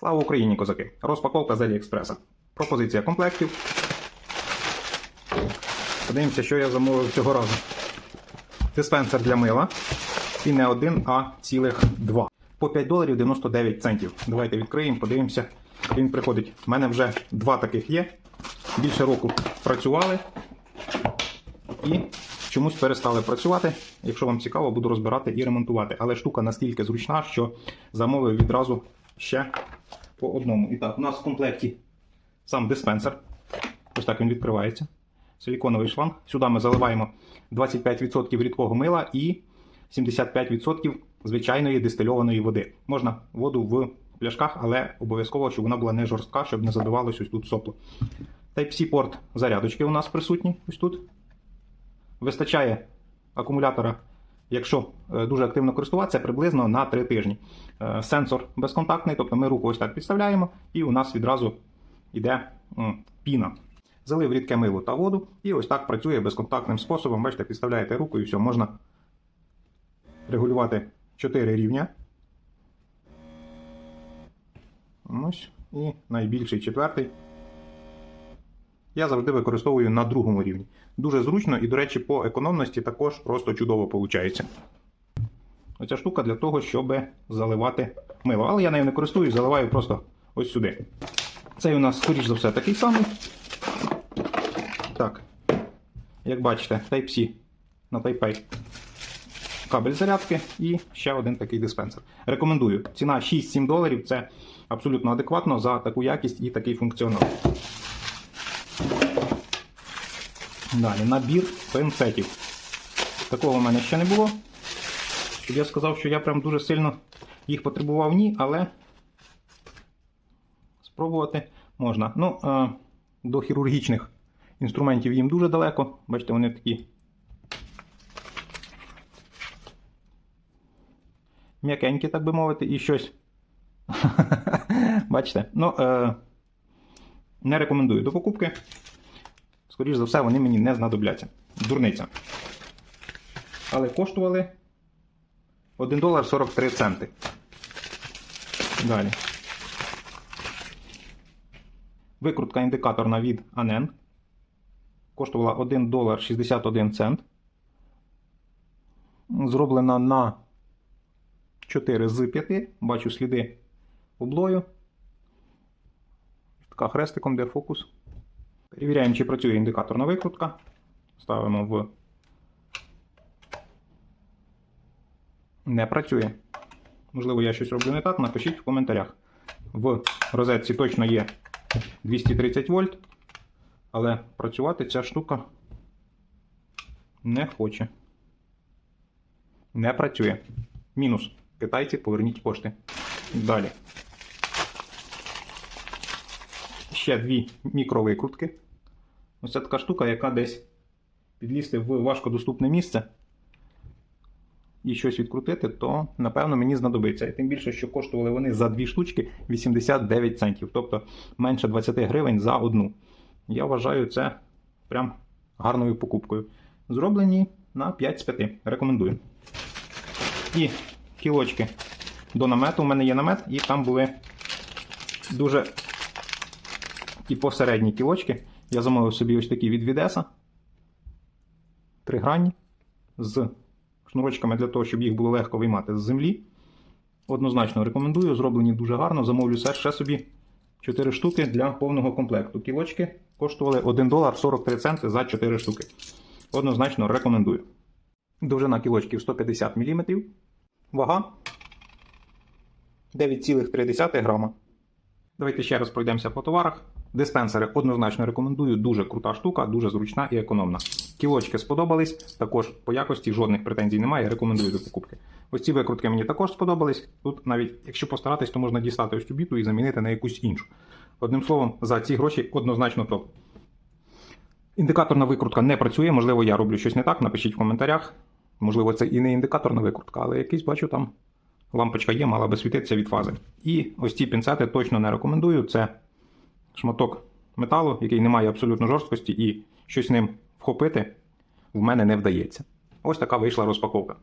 Слава Україні, козаки! Розпаковка з Аліекспреса. Пропозиція комплектів. Подивимося, що я замовив цього разу. Диспенсер для мила. І не один, а цілих два. По 5 доларів 99 центів. Давайте відкриємо, подивимося. Він приходить. У мене вже два таких є. Більше року працювали. І чомусь перестали працювати. Якщо вам цікаво, буду розбирати і ремонтувати. Але штука настільки зручна, що замовив відразу ще по одному. І так, у нас в комплекті сам диспенсер. Ось так він відкривається. Силіконовий шланг. Сюди ми заливаємо 25% рідкого мила і 75% звичайної дистильованої води. Можна воду в пляшках, але обов'язково, щоб вона була не жорстка, щоб не забивалось ось тут сопло. Type-C порт зарядочки у нас присутні ось тут. Вистачає акумулятора, якщо е, дуже активно користуватися, приблизно на 3 тижні. Е, Сенсор безконтактний, тобто ми руку ось так підставляємо, і у нас відразу йде піна. Залив рідке мило та воду, і ось так працює безконтактним способом. Бачите, підставляєте руку і все, можна регулювати 4 рівня. Ось. І найбільший четвертий. Я завжди використовую на другому рівні. Дуже зручно і, до речі, по економності також просто чудово виходить. Оця штука для того, щоб заливати мило. Але я нею не користуюсь, заливаю просто ось сюди. Цей у нас, скоріш за все, такий самий. Так. Як бачите, Type-C на Type-A. Кабель зарядки і ще один такий диспенсер. Рекомендую. Ціна 6-7 доларів це абсолютно адекватно за таку якість і такий функціонал. Далі, набір пинцетів. Такого в мене ще не було. Щоб я сказав, що я прям дуже сильно їх потребував, ні, але спробувати можна. Ну, е, до хірургічних інструментів їм дуже далеко. Бачите, вони такі м'якенькі, так би мовити, і щось. Бачите? Ну, е, не рекомендую до покупки. Скоріше за все, вони мені не знадобляться. Дурниця. Але коштували 1 долар 43 центи. Далі. Викрутка індикаторна від Anen. Коштувала 1 долар 61 цент. Зроблена на 4 з 5. Бачу сліди облою. Така хрестиком, де фокус. Перевіряємо, чи працює індикаторна викрутка. Ставимо в. Не працює. Можливо, я щось роблю не так. Напишіть в коментарях. В розетці точно є 230 вольт, але працювати ця штука не хоче. Не працює. Мінус. Китайці, поверніть кошти. Далі. Ще дві мікровикрутки. Ось це така штука, яка десь підлізти в важкодоступне місце і щось відкрутити, то напевно мені знадобиться. І тим більше, що коштували вони за дві штучки 89 центів, тобто менше 20 гривень за одну. Я вважаю це прям гарною покупкою. Зроблені на 5 з 5. Рекомендую. І кілочки до намету. У мене є намет, і там були дуже і посередні кілочки. Я замовив собі ось такі від Відеса. Тригранні з шнурочками для того, щоб їх було легко виймати з землі. Однозначно рекомендую, зроблені дуже гарно. Замовлю ще собі 4 штуки для повного комплекту. Кілочки коштували 1 долар 43 центи за 4 штуки. Однозначно рекомендую. Довжина кілочків 150 мм. Вага 9,3 грама. Давайте ще раз пройдемося по товарах. Диспенсери однозначно рекомендую. Дуже крута штука, дуже зручна і економна. Кілочки сподобались, також по якості жодних претензій немає. Рекомендую до покупки. Ось ці викрутки мені також сподобались. Тут навіть, якщо постаратись, то можна дістати ось цю біту і замінити на якусь іншу. Одним словом, за ці гроші однозначно топ. Індикаторна викрутка не працює, можливо, я роблю щось не так. Напишіть в коментарях. Можливо, це і не індикаторна викрутка, але якийсь бачу там лампочка є, мала би світитися від фази. І ось ці пінцети точно не рекомендую. Це шматок металу, який не має абсолютно жорсткості, і щось ним вхопити в мене не вдається. Ось така вийшла розпаковка.